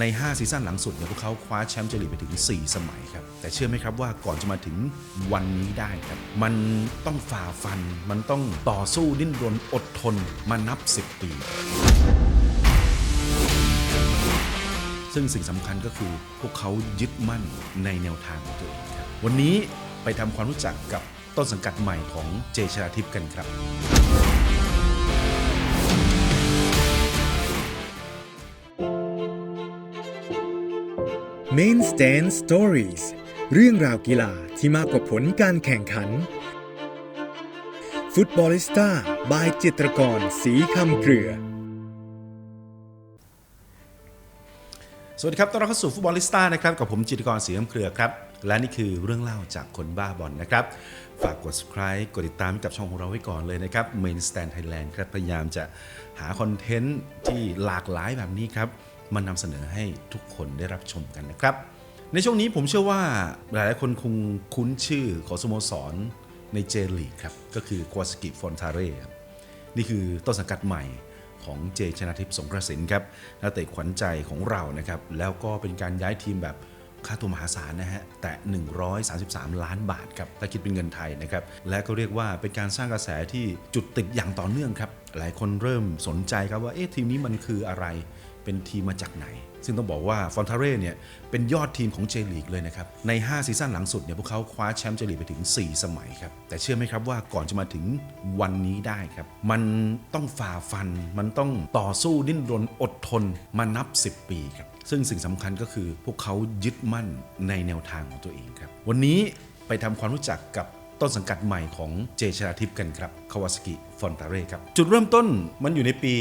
ใน 5 ซีซั่นหลังสุดเนี่ยพวกเขาคว้าแชมป์เจลีกไปถึง 4 สมัยครับ แต่เชื่อไหมครับว่าก่อนจะมาถึงวันนี้ได้ครับ มันต้องฝ่าฟัน มันต้องต่อสู้ดิ้นรนอดทนมานับ 10 ปี ซึ่งสิ่งสำคัญก็คือพวกเขายึดมั่นในแนวทางของตัวเองครับ วันนี้ไปทำความรู้จักกับต้นสังกัดใหม่ของเจชนาทิพย์กันครับ Main Stand Stories เรื่องราวกีฬาที่มากกว่าผลการแข่งขัน ฟุตบอลิสต้าบายจิตรกรสีคำเกลือ สวัสดีครับต้อนรับเข้าสู่ฟุตบอลิสต้านะครับ กับผมจิตรกรศรีน้ำเครือครับ และนี่คือเรื่องเล่าจากคนบ้าบอลนะครับ ฝากกด subscribe กดติดตามกับช่องของเราไว้ก่อนเลยนะครับ Main Stand Thailand ครับพยายามจะหาคอนเทนต์ที่หลากหลายแบบนี้ครับ มานำเสนอให้ทุกคนได้รับชมกันนะครับ ในช่วงนี้ผมเชื่อว่าหลายๆคนคงคุ้นชื่อของสโมสรในเจลีครับ ก็คือควาสกิฟอนทาเร่ครับนี่คือต้นสังกัดใหม่ของเจชนาทิพย์สงกระสินครับนักเตะขวัญใจของเรานะครับ แล้วก็เป็นการย้ายทีมแบบค่าตัวมหาศาลนะฮะ แต่ 133 ล้านบาทครับ ถ้าคิดเป็นเงินไทยนะครับ และก็เรียกว่าเป็นการสร้างกระแสที่จุดติดอย่างต่อเนื่องครับ หลายคนเริ่มสนใจครับว่า เอ๊ะทีมนี้มันคืออะไร เป็นทีมมาจากไหน ซึ่งต้องบอกว่าฟอนทาเร่เนี่ยเป็นยอดทีมของเจลีกเลยนะครับ ใน 5 ซีซั่นหลังสุดเนี่ยพวกเขาคว้าแชมป์เจลีกไปถึง 4 สมัยครับ แต่เชื่อไหมครับว่าก่อนจะมาถึงวันนี้ได้ครับ มันต้องฝ่าฟัน มันต้องต่อสู้ดิ้นรนอดทนมานับ 10 ปีครับ ซึ่งสิ่งสำคัญก็คือพวกเขายึดมั่นในแนวทางของตัวเองครับ วันนี้ไปทำความรู้จักกับ ต้นสังกัดใหม่ของเจชนาทิพย์กันครับคาวาสกิฟอนตาเร่ครับ จุดเริ่มต้นมันอยู่ในปี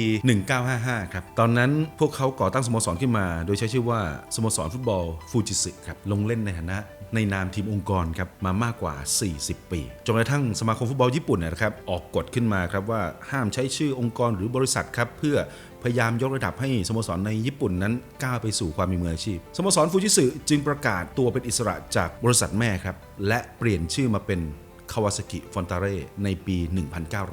1955 ครับ ตอนนั้นพวกเขาก่อตั้งสโมสรขึ้นมา โดยใช้ชื่อว่า สโมสรฟุตบอลฟูจิสึครับ ลงเล่นในฐานะในนามทีมองค์กรครับมามากกว่า 40 ปี จนกระทั่งสมาคมฟุตบอลญี่ปุ่นนยนะครับออกกฎขึ้นมาครับว่าห้ามใช้ชื่อองค์กรหรือบริษัทครับเพื่อพยายามยกระดับให้สโมสรในญี่ปุ่นนั้นก้าวไปสู่ความมีมืออาชีพ สโมสรฟูจิสึจึงประกาศตัวเป็นอิสระจากบริษัทแม่ครับและเปลี่ยนชื่อมาเป็น คาวาซากิฟอนตาเร่ในปี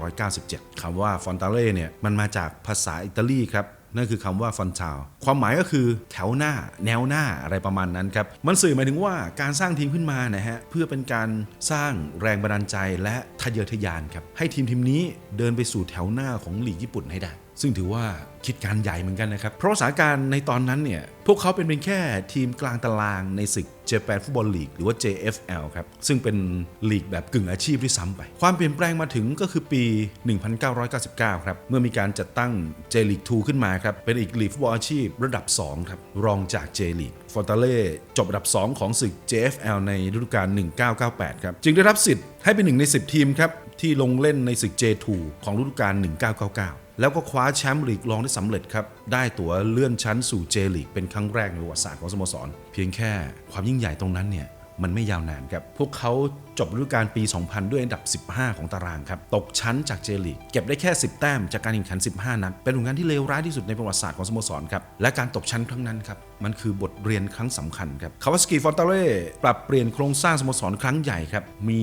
1997 คำว่าฟอนตาเร่เนี่ยมันมาจากภาษาอิตาลีครับนั่นคือคำว่าฟอนทาวความหมายก็คือแถวหน้า แนวหน้าอะไรประมาณนั้นครับ มันสื่อหมายถึงว่าการสร้างทีมขึ้นมานะฮะ เพื่อเป็นการสร้างแรงบันดาลใจและทะเยอทะยานครับ ให้ทีมทีมนี้เดินไปสู่แถวหน้าของลีกญี่ปุ่นให้ได้ ซึ่งถือว่าคิดการใหญ่เหมือนกันนะครับ เพราะสถานการณ์ในตอนนั้นเนี่ย พวกเขาเป็นเพียงแค่ทีมกลางตารางในศึก Japan Football League หรือว่า JFL ครับ ซึ่งเป็นลีกแบบกึ่งอาชีพด้วยซ้ำไป ความเปลี่ยนแปลงมาถึงก็คือปี 1999 ครับ เมื่อมีการจัดตั้ง J League 2 ขึ้นมาครับ เป็นอีกลีกฟุตบอลอาชีพระดับ 2 ครับ รองจาก J League ฟอนตาเล่จบอันดับ 2 ของศึก JFL ในฤดูกาล 1998 ครับ จึงได้รับสิทธิ์ให้เป็นหนึ่งใน 10 ทีมครับที่ลงเล่นในศึก J2 ของฤดูกาล1999 แล้วก็คว้าแชมป์ลีกรองได้สำเร็จครับ ได้ตั๋วเลื่อนชั้นสู่เจลีกเป็นครั้งแรกในประวัติศาสตร์ของสโมสร เพียงแค่ความยิ่งใหญ่ตรงนั้นเนี่ย มันไม่ยาวนานครับ พวกเขาจบฤดูกาลปี 2000 ด้วยอันดับ 15 ของตารางครับ ตกชั้นจากเจลีกเก็บได้แค่ 10 แต้มจากการแข่งขัน 15 นัด เป็นผลงานที่เลวร้ายที่สุดในประวัติศาสตร์ของสโมสรครับ และการตกชั้นครั้งนั้นครับ มันคือบทเรียนครั้งสำคัญครับ คาวาสกิฟอนตาเร่ปรับเปลี่ยนโครงสร้างสโมสรครั้งใหญ่ครับ มี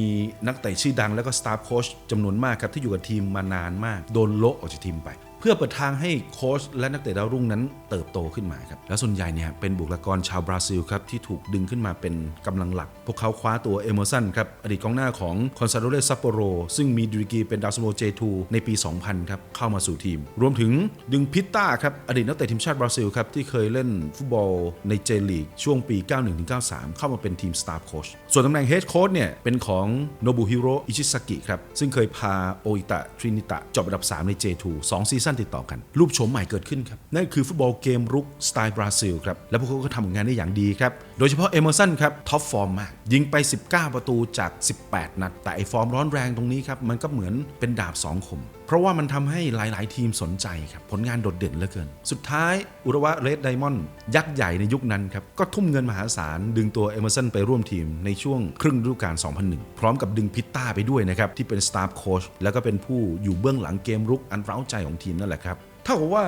นักเตะชื่อดังแล้วก็สตาฟโค้ชจำนวนมากครับที่อยู่กับทีมมานานมาก โดนโละออกจากทีมไป เพื่อเปิดทางให้โค้ชและนักเตะดาวรุ่งนั้นเติบโตขึ้นมาครับและส่วนใหญ่เนี่ยเป็นบุคลากรชาวบราซิลครับที่ถูกดึงขึ้นมาเป็นกำลังหลัก พวกเขาคว้าตัวเอเมอร์สันครับอดีตกองหน้าของคอนซาโดเรซัปโปโรซึ่งมีดีกรีเป็นดาวซันโว J2 ในปี 2000 ครับ เข้ามาสู่ทีม รวมถึงดึงพิตต้าครับอดีตนักเตะทีมชาติบราซิลครับที่เคยเล่นฟุตบอลในเจลีกช่วงปี 91-93 เข้ามาเป็นทีมสตาฟโค้ช ส่วนตำแหน่งเฮดโค้ชเนี่ยเป็นของโนบุฮิโรอิชิซากิครับ ซึ่งเคยพาโออิตะทรินิตะจบอันดับ 3 ใน J2 2 ซีซั่นติดต่อกัน รูปโฉมใหม่เกิดขึ้นครับ นั่นคือฟุตบอลเกมรุกสไตล์บราซิลครับ และพวกเขาก็ทำงานได้อย่างดีครับ โดยเฉพาะเอเมอร์สันครับท็อปฟอร์มมาก ยิงไป 19 ประตูจาก 18 นัด แต่ไอฟอร์มร้อนแรงตรงนี้ครับ มันก็เหมือนเป็นดาบสองคม เพราะว่ามันทำให้หลาย ๆ ทีมสนใจครับ ผลงานโดดเด่นเหลือเกิน สุดท้ายอุระวะเรดไดมอนด์ยักษ์ใหญ่ในยุคนั้นครับ ก็ทุ่มเงินมหาศาล ดึงตัวเอเมอร์สันไปร่วมทีมในช่วงครึ่งฤดูกาล 2001 พร้อมกับดึงพิตต้าไปด้วยนะครับที่เป็นสตาฟโค้ชแล้วก็เป็นผู้อยู่เบื้องหลังเกมรุกอันเร้าใจของทีมนั่นแหละครับ เท่ากับว่า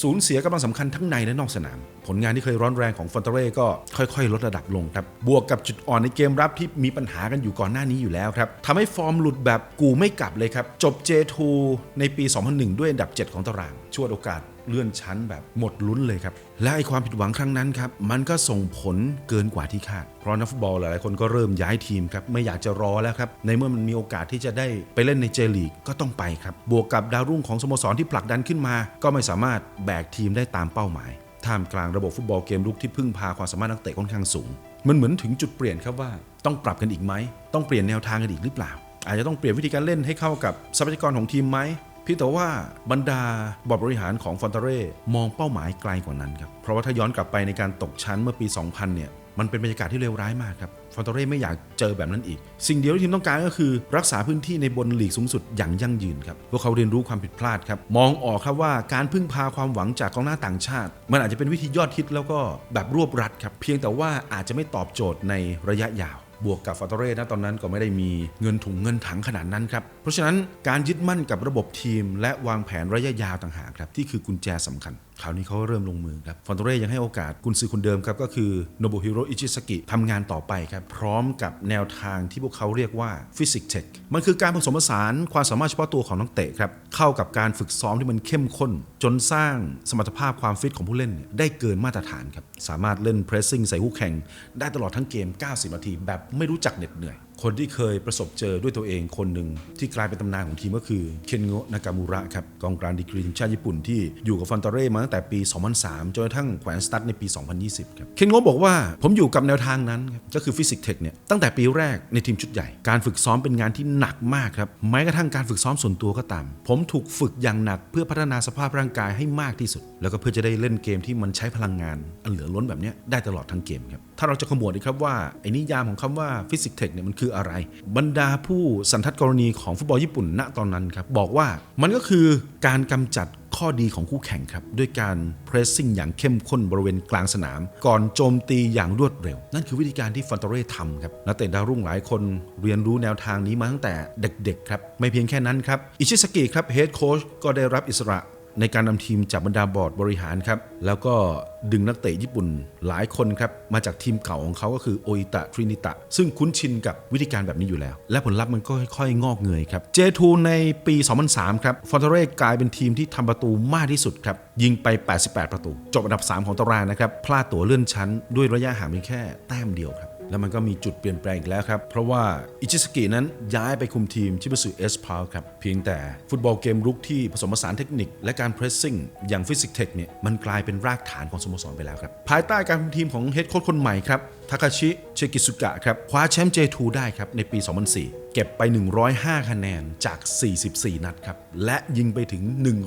สูญเสียกำลังสำคัญทั้งในและนอกสนาม ผลงานที่เคยร้อนแรงของฟอนเตเร่ก็ค่อยๆ ลดระดับลงครับ บวกกับจุดอ่อนในเกมรับที่มีปัญหากันอยู่ก่อนหน้านี้อยู่แล้วครับทำให้ฟอร์มหลุดแบบกูไม่กลับเลยครับ จบ J2 ในปี 2001 ด้วยอันดับ 7 ของตาราง ช่วโอกาส เลื่อนชั้นแบบหมดลุ้นเลยครับ และไอความผิดหวังครั้งนั้นครับ มันก็ส่งผลเกินกว่าที่คาด เพราะนักฟุตบอลหลายๆคนก็เริ่มย้ายทีมครับ ไม่อยากจะรอแล้วครับ ในเมื่อมันมีโอกาสที่จะได้ไปเล่นในเจลีกก็ต้องไปครับ บวกกับดาวรุ่งของสโมสรที่ผลักดันขึ้นมา ก็ไม่สามารถแบกทีมได้ตามเป้าหมาย ท่ามกลางระบบฟุตบอลเกมลุกที่พึ่งพาความสามารถนักเตะค่อนข้างสูง มันเหมือนถึงจุดเปลี่ยนครับว่า ต้องปรับกันอีกไหมต้องเปลี่ยนแนวทางกันอีกหรือเปล่า อาจจะต้องเปลี่ยนวิธีการเล่นให้เข้ากับทรัพยากรของทีมไหม เพี่แต่ว่าบรรดาบอร์ดบริหารของฟอนเตเร่มองเป้าหมายไกลกว่านั้นครับ เพราะว่าถ้าย้อนกลับไปในการตกชั้นเมื่อปี 2000 เนี่ย มันเป็นบรรยากาศที่เลวร้ายมากครับ ฟอนเตเร่ไม่อยากเจอแบบนั้นอีก สิ่งเดียวที่ทีมต้องการก็คือ รักษาพื้นที่ในบนลีกสูงสุดอย่างยั่งยืนครับ พวกเขาเรียนรู้ความผิดพลาดครับ มองออกครับว่าการพึ่งพาความหวังจากกองหน้าต่างชาติ มันอาจจะเป็นวิธียอดฮิตแล้วก็แบบรวบรัดครับ เพียงแต่ว่าอาจจะไม่ตอบโจทย์ในระยะยาว บวกกับฟอร์ตเรสนะตอนนั้นก็ไม่ได้มีเงินถุงเงินถังขนาดนั้นครับ เพราะฉะนั้นการยึดมั่นกับระบบทีม และวางแผนระยะยาวต่างหากครับที่คือกุญแจสำคัญคราวนี้เขาเริ่มลงมือครับฟอนเตเร่ยังให้โอกาสกุนซือคนเดิมครับก็คือโนบุฮิโรอิชิสกิทำงานต่อไปครับพร้อมกับแนวทางที่พวกเขาเรียกว่าฟิสิกส์เทคมันคือการผสมผสานความสามารถเฉพาะตัวของนักเตะครับเข้ากับการฝึกซ้อมที่มันเข้มข้น จนสร้างสมรรถภาพความฟิตของผู้เล่น ได้เกินมาตรฐานครับสามารถเล่นเพรสซิ่งใส่คู่แข่งได้ตลอดทั้งเกม 90 นาที แบบไม่รู้จักเหน็ดเหนื่อย คนที่เคยประสบเจอด้วยตัวเองคนหนึ่งที่กลายเป็นตำนานของทีมก็คือเคนโงะนากามูระครับกองกลางดีกรีทีมชาติญี่ปุ่นที่อยู่กับฟอนตาเร่มาตั้งแต่ปี 2003 จนกระทั่งแขวนสตั๊ดในปี 2020 ครับ เคนโงะบอกว่าผมอยู่กับแนวทางนั้นครับก็คือฟิสิกส์เทคเนี่ยตั้งแต่ปีแรกในทีมชุดใหญ่ การฝึกซ้อมเป็นงานที่หนักมากครับแม้กระทั่งการฝึกซ้อมส่วนตัวก็ตาม ผมถูกฝึกอย่างหนักเพื่อพัฒนาสภาพร่างกายให้มากที่สุด แล้วก็เพื่อจะได้เล่นเกมที่มันใช้พลังงานอันเหลือล้นแบบนี้ได้ตลอดทั้งเกมครับถ้าเราจะขมวดดีครับว่าไอ้นิยามของคำว่าฟิสิกเทคเนี่ยมันคืออะไร บรรดาผู้สันทัดกรณีของฟุตบอลญี่ปุ่นณตอนนั้นครับบอกว่ามันก็คือการกำจัดข้อดีของคู่แข่งครับ ด้วยการเพรสซิ่งอย่างเข้มข้นบริเวณกลางสนาม ก่อนโจมตีอย่างรวดเร็ว นั่นคือวิธีการที่ฟอนเตเร่ทำครับนักเตะดาวรุ่งหลายคนเรียนรู้แนวทางนี้มาตั้งแต่เด็กๆครับไม่เพียงแค่นั้นครับอิชิสกิครับเฮดโค้ชก็ได้รับอิสระ ในการนำทีมจากบรรดาบอร์ดบริหารครับ แล้วก็ดึงนักเตะญี่ปุ่นหลายคนครับ มาจากทีมเก่าของเขาก็คือโออิตะทรินิตะ ซึ่งคุ้นชินกับวิธีการแบบนี้อยู่แล้ว และผลลัพธ์มันก็ค่อยๆ งอกเงยครับ J2 ในปี 2003 ครับฟอนเตเร่กลายเป็นทีมที่ทำประตูมากที่สุดครับ ยิงไป 88 ประตู จบอันดับ 3 ของตารางนะครับ พลาดตั๋วเลื่อนชั้นด้วยระยะห่างเพียงแค่แต้มเดียวครับ แล้วมันก็มีจุดเปลี่ยนแปลงอีกแล้วครับ เพราะว่าอิชิสกินั้นย้ายไปคุมทีมชิบ a สึเอสพาวครับ เพียงแต่ฟุตบอลเกมรุกที่ผสมผสานเทคนิค และการเพรสซิ่งอย่างฟิสิกเทคเนี่ยมันกลายเป็นรากฐานของสโมสรไปแล้วครับ ภายใต้การคุมทีมของเฮดโค้ชคนใหม่ครับทาคาชิ เชกิสุกะครับคว้าแชมป์ J2 ได้ครับในปี 2004 เก็บไป 105 คะแนนจาก 44 นัดครับ และยิงไปถึง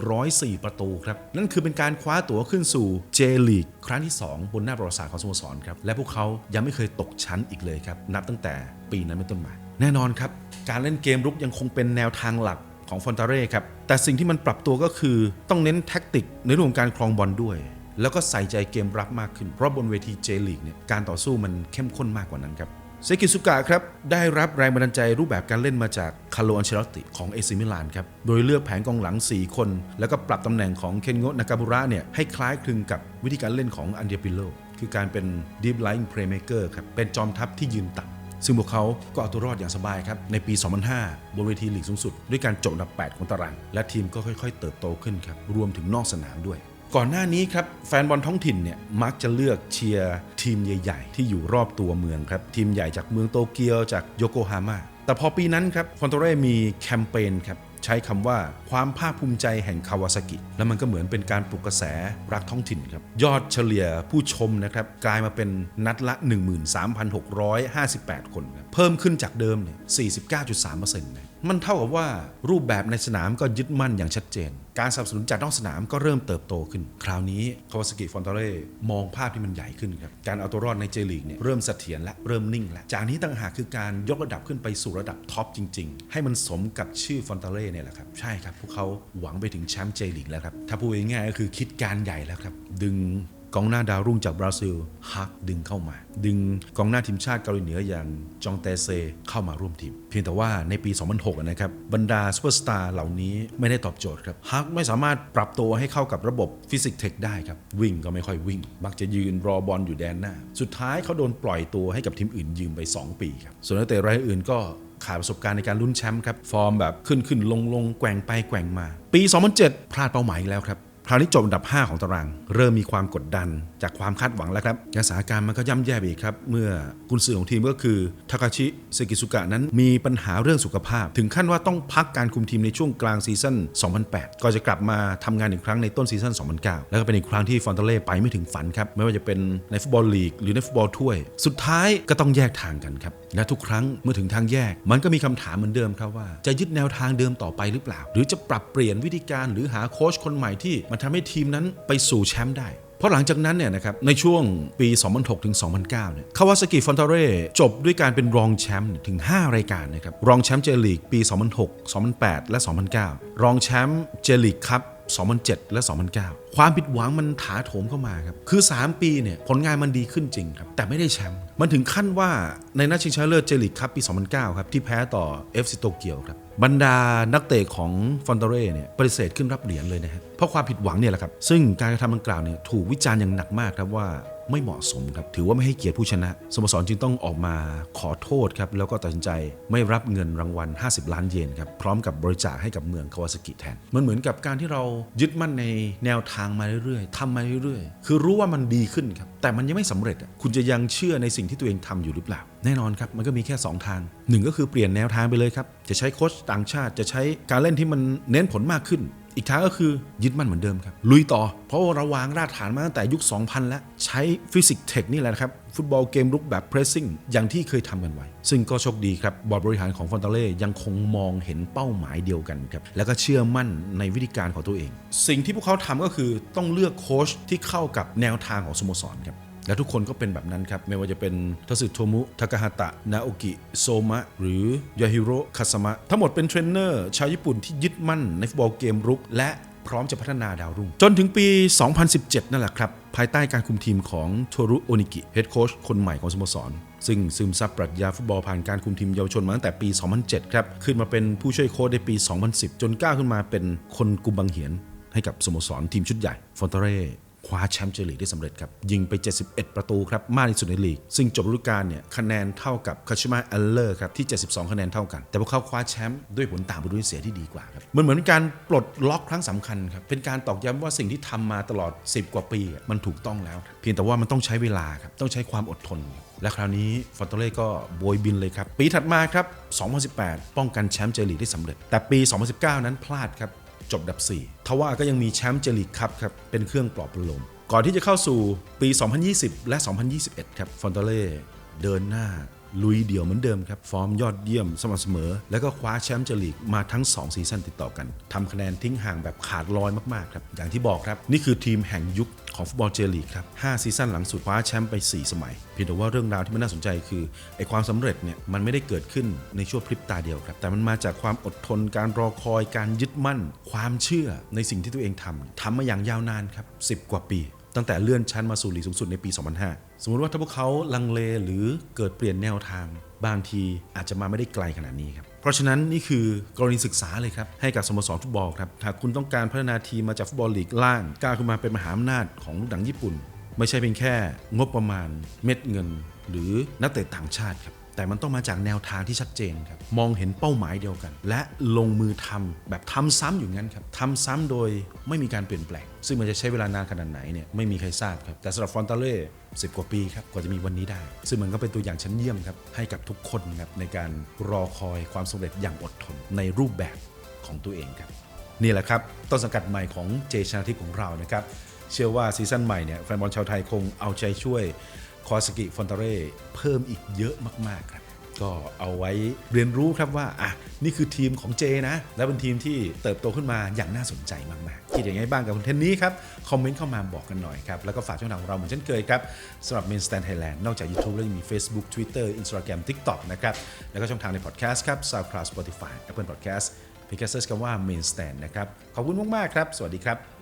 104 ประตูครับ นั่นคือเป็นการคว้าตั๋วขึ้นสู่ J League ครั้งที่ 2 บนหน้าประวัติศาสตร์ของสโมสรครับ และพวกเขายังไม่เคยตกชั้นอีกเลยครับ นับตั้งแต่ปีนั้นเป็นต้นมา แน่นอนครับ การเล่นเกมรุกยังคงเป็นแนวทางหลักของฟอนตาเร่ครับแต่สิ่งที่มันปรับตัวก็คือต้องเน้นแท็กติกในเรื่องของการครองบอลด้วย แล้วก็ใส่ใจเกมรับมากขึ้น เพราะบนเวทีเจลีกเนี่ยการต่อสู้มันเข้มข้นมากกว่านั้นครับเซกิสุกะครับ ได้รับแรงบันดาลใจรูปแบบการเล่นมาจากคาร์โลอันเชลติของเอซิมิลานครับ โดยเลือกแผงกองหลัง 4 คน แล้วก็ปรับตำแหน่งของเคนโงะนากาบุระเนี่ยให้คล้ายคลึงกับวิธีการเล่นของอันเดียปิโล คือการเป็น deep lying playmaker ครับ เป็นจอมทัพที่ยืนต่ำซึ่งพวกเขาก็เอาตัวรอดอย่างสบายครับ ในปี 2005 บนเวทีลีกสูงสุด ด้วยการจบอันดับ 8 ของตาราง และทีมก็ค่อย ๆ เติบโตขึ้นครับ รวมถึงนอกสนามด้วย ก่อนหน้านี้ครับแฟนบอลท้องถิ่นเนี่ยมักจะเลือกเชียร์ทีมใหญ่ ๆ ที่อยู่รอบตัวเมืองครับ ทีมใหญ่จากเมืองโตเกียวจากโยโกฮาม่าแต่พอปีนั้นครับฟอนโตเร่มีแคมเปญครับใช้คำว่าความภาคภูมิใจแห่งคาวาซากิ แล้วมันก็เหมือนเป็นการปลุกกระแสรักท้องถิ่นครับ ยอดเฉลี่ยผู้ชมนะครับ กลายมาเป็นนัดละ 13,658 คนครับเพิ่มขึ้นจากเดิมเนี่ย49.3%นะมันเท่ากับว่ารูปแบบในสนามก็ยึดมั่นอย่างชัดเจน การสนับสนุนจากนอกสนามก็เริ่มเติบโตขึ้น คราวนี้คาวาสกิฟอนตาเร่มองภาพที่มันใหญ่ขึ้นครับ การเอาตัวรอดในเจลีกเนี่ยเริ่มเสถียรและเริ่มนิ่งแล้ว จากนี้ต่างหากคือการยกระดับขึ้นไปสู่ระดับท็อปจริง ๆ ให้มันสมกับชื่อฟอนตาเร่เนี่ยแหละครับ ใช่ครับ พวกเขาหวังไปถึงแชมป์เจลีกแล้วครับ ถ้าพูดง่ายๆก็คือคิดการใหญ่แล้วครับ ดึง กองหน้าดาวรุ่งจากบราซิลฮักดึงเข้ามา ดึงกองหน้าทีมชาติเกาหลีเหนืออย่างจองเตเซเข้ามาร่วมทีม เพียงแต่ว่าในปี 2006 นะครับ บรรดาซูเปอร์สตาร์เหล่านี้ไม่ได้ตอบโจทย์ครับฮักไม่สามารถปรับตัวให้เข้ากับระบบฟิสิกส์เทคได้ครับ วิ่งก็ไม่ค่อยวิ่ง มักจะยืนรอบอลอยู่แดนหน้า สุดท้ายเขาโดนปล่อยตัวให้กับทีมอื่นยืมไป 2 ปีครับส่วนนักเตะรายอื่นก็ขาดประสบการณ์ในการลุ้นแชมป์ครับ ฟอร์มแบบขึ้นขึ้นลงลงแกว่งไปแกว่งมา ปี 2007 พลาดเป้าหมายอีกแล้วครับ คราวนี้จบอันดับ 5 ของตาราง เริ่มมีความกดดันจากความคาดหวังแล้วครับและสาการมันก็ย่ำแย่ไปอีกครับ เมื่อกุนซือของทีมก็คือทาคาชิเซกิสุกะนั้นมีปัญหาเรื่องสุขภาพ ถึงขั้นว่าต้องพักการคุมทีมในช่วงกลางซีซั่น 2008ก่อนจะกลับมาทำงานอีกครั้งในต้นซีซั่น 2009 แล้วก็เป็นอีกครั้งที่ฟอนเตเล่ไปไม่ถึงฝันครับไม่ว่าจะเป็นในฟุตบอลลีกหรือในฟุตบอลถ้วย สุดท้ายก็ต้องแยกทางกันครับและทุกครั้งเมื่อถึงทางแยก มันก็มีคำถามเหมือนเดิมครับว่า จะยึดแนวทางเดิมต่อไปหรือเปล่า หรือจะปรับเปลี่ยนวิธีการหรือหาโค้ชคนใหม่ที่มันทำให้ทีมนั้นไปสู่แชมป์ได้ เพราะหลังจากนั้นเนี่ยนะครับในช่วงปี 2006ถึง2009เนี่ยคาวาซากิฟอนตาเร่จบด้วยการเป็นรองแชมป์ถึง 5 รายการนะครับรองแชมป์เจลีกปี 2006 2008 และ 2009 รองแชมป์เจลีกครับ 2007 และ 2009 ความผิดหวังมันถาโถมเข้ามาครับ คือ 3 ปีเนี่ยผลงานมันดีขึ้นจริงครับ แต่ไม่ได้แชมป์ มันถึงขั้นว่าในนัดชิงชนะเลิศเจลิกครับปี 2009 ครับที่แพ้ต่อ FC โตเกียวครับบรรดานักเตะของฟอนเตเร่เนี่ยปฏิเสธขึ้นรับเหรียญเลยนะฮะเพราะความผิดหวังเนี่ยแหละครับ ซึ่งการกระทำดังกล่าวเนี่ยถูกวิจารณ์อย่างหนักมากครับว่า ไม่เหมาะสมครับถือว่าไม่ให้เกียรติผู้ชนะสโมสรจึงต้องออกมาขอโทษครับแล้วก็ตัดสินใจไม่รับเงินรางวัล 50 ล้านเยนครับพร้อมกับบริจาคให้กับเมืองคาวาซากิแทนมันเหมือนกับการที่เรายึดมั่นในแนวทางมาเรื่อยๆทำมาเรื่อยๆ คือรู้ว่ามันดีขึ้นครับแต่มันยังไม่สำเร็จอะคุณจะยังเชื่อในสิ่งที่ตัวเองทำอยู่หรือเปล่า แน่นอนครับมันก็มีแค่ 2 ทางหนึ่งก็คือเปลี่ยนแนวทางไปเลยครับจะใช้โค้ชต่างชาติจะใช้การเล่นที่มันเน้นผลมากขึ้น อีกทางก็คือยึดมั่นเหมือนเดิมครับ ลุยต่อ เพราะว่าเราวางรากฐานมาตั้งแต่ยุค 2000 แล้ว ใช้ฟิสิกส์เทคนี่แหละครับ ฟุตบอลเกมรุกแบบเพรสซิ่งอย่างที่เคยทำกันไว้ ซึ่งก็โชคดีครับ บอร์ดบริหารของฟอนตาเล่ยังคงมองเห็นเป้าหมายเดียวกันครับ แล้วก็เชื่อมั่นในวิธีการของตัวเอง สิ่งที่พวกเขาทำก็คือต้องเลือกโค้ชที่เข้ากับแนวทางของสโมสรครับ และทุกคนก็เป็นแบบนั้นครับ ไม่ว่าจะเป็นทัสึโทมุทากาฮาตะ นาโอกิ โซมะ หรือยาฮิโรคาสมะ ทั้งหมดเป็นเทรนเนอร์ชาวญี่ปุ่นที่ยึดมั่นในฟุตบอลเกมรุก และพร้อมจะพัฒนาดาวรุ่ง จนถึงปี 2017 นั่นแหละครับ ภายใต้การคุมทีมของโทรุโอนิกิเฮดโค้ชคนใหม่ของสโมสร ซึ่งซึมซับปรัชญาฟุตบอลผ่านการคุมทีมเยาวชนมาตั้งแต่ปี 2007 ครับ ขึ้นมาเป็นผู้ช่วยโค้ชในปี 2010 จนก้าวขึ้นมาเป็นคนกุมบังเหียนให้กับสโมสรทีมชุดใหญ่ฟอนเตเร่ คว้าแชมป์เจลีกได้สำเร็จครับ ยิงไป 71 ประตูครับ มากที่สุดในลีก ซึ่งจบฤดูกาลเนี่ยคะแนนเท่ากับคาชิมะอัลเลอร์ครับที่ 72 คะแนนเท่ากัน แต่พวกเขาคว้าแชมป์ด้วยผลต่างประตูที่เสียที่ดีกว่าครับ มันเหมือนเป็นการปลดล็อกครั้งสำคัญครับ เป็นการตอกย้ำว่าสิ่งที่ทำมาตลอด 10 กว่าปีมันถูกต้องแล้ว เพียงแต่ว่ามันต้องใช้เวลาครับ ต้องใช้ความอดทน และคราวนี้ฟอนโตเล่ก็โบยบินเลยครับ ปีถัดมาครับ 2018 ป้องกันแชมป์เจลีกได้สำเร็จ แต่ปี 2019 นั้นพลาดครับ จบอันดับ 4 ทว่าก็ยังมีแชมป์เจลีกครับครับ เป็นเครื่องปลอบประโลม ก่อนที่จะเข้าสู่ปี 2020 และ 2021 ครับ ฟอนเตเล่เดินหน้า ลุยเดี่ยวเหมือนเดิมครับ ฟอร์มยอดเยี่ยมสม่ำเสมอ แล้วก็คว้าแชมป์เจลีกมาทั้ง 2 ซีซั่นติดต่อกันทำคะแนนทิ้งห่างแบบขาดลอยมากๆครับ อย่างที่บอกครับ นี่คือทีมแห่งยุคของฟุตบอลเจลีกครับ 5 ซีซั่นหลังสุดคว้าแชมป์ไป 4 สมัย เพียงแต่ว่าเรื่องราวที่มันน่าสนใจคือไอความสำเร็จเนี่ยมันไม่ได้เกิดขึ้นในช่วงพริบตาเดียวครับ แต่มันมาจากความอดทนการรอคอยการยึดมั่น ความเชื่อในสิ่งที่ตัวเองทำทำมาอย่างยาวนานครับ10 กว่าปี ตั้งแต่เลื่อนชั้นมาสู่ลีกสูงสุดในปี 2005 สมมติว่าถ้าพวกเขาลังเลหรือเกิดเปลี่ยนแนวทาง บางทีอาจจะมาไม่ได้ไกลขนาดนี้ครับ เพราะฉะนั้นนี่คือกรณีศึกษาเลยครับ ให้กับสโมสรฟุตบอลครับ หากคุณต้องการพัฒนาทีมมาจากฟุตบอลลีกล่างก้าวขึ้นมาเป็นมหาอำนาจของลูกหนังญี่ปุ่น ไม่ใช่เพียงแค่งบประมาณ เม็ดเงิน หรือนักเตะต่างชาติครับ แต่มันต้องมาจากแนวทางที่ชัดเจนครับมองเห็นเป้าหมายเดียวกัน และลงมือทำแบบทำซ้ำอยู่งั้นครับทำซ้ำโดยไม่มีการเปลี่ยนแปลง ซึ่งมันจะใช้เวลานานขนาดไหนเนี่ยไม่มีใครทราบครับแต่สำหรับฟอนตาเล่สิกว่าปีครับกว่าจะมีวันนี้ได้ ซึ่งมันก็เป็นตัวอย่างชั้นเยี่ยมครับให้กับทุกคนครับในการรอคอยความสำเร็จอย่างอดทนในรูปแบบของตัวเองครับนี่แหละครับต้นสังกัดใหม่ของเจชนาทิพของเรานะครับเชื่อว่าซีซั่นใหม่เนี่ยแฟนบอลชาวไทยคงเอาใจช่วย คอสกิฟอนตาเร่เพิ่มอีกเยอะมาก ๆ ครับ ก็เอาไว้เรียนรู้ครับว่า อะ นี่คือทีมของเจนะ และเป็นทีมที่เติบโตขึ้นมาอย่างน่าสนใจมากๆคิดอย่างไรบ้างกับคอนเทนต์นี้ครับ คอมเมนต์เข้ามาบอกกันหน่อยครับ แล้วก็ฝากช่องทางของเราเหมือนเช่นเคยครับสำหรับ Main Stand Thailand นอกจาก YouTube แล้วยังมี Facebook Twitter Instagram TikTok นะครับ แล้วก็ช่องทางในพอดแคสต์ครับ SoundCloud Spotify Apple Podcast เพียงแค่เซิร์ชคำว่า Main Stand นะครับขอบคุณมากๆครับ สวัสดีครับ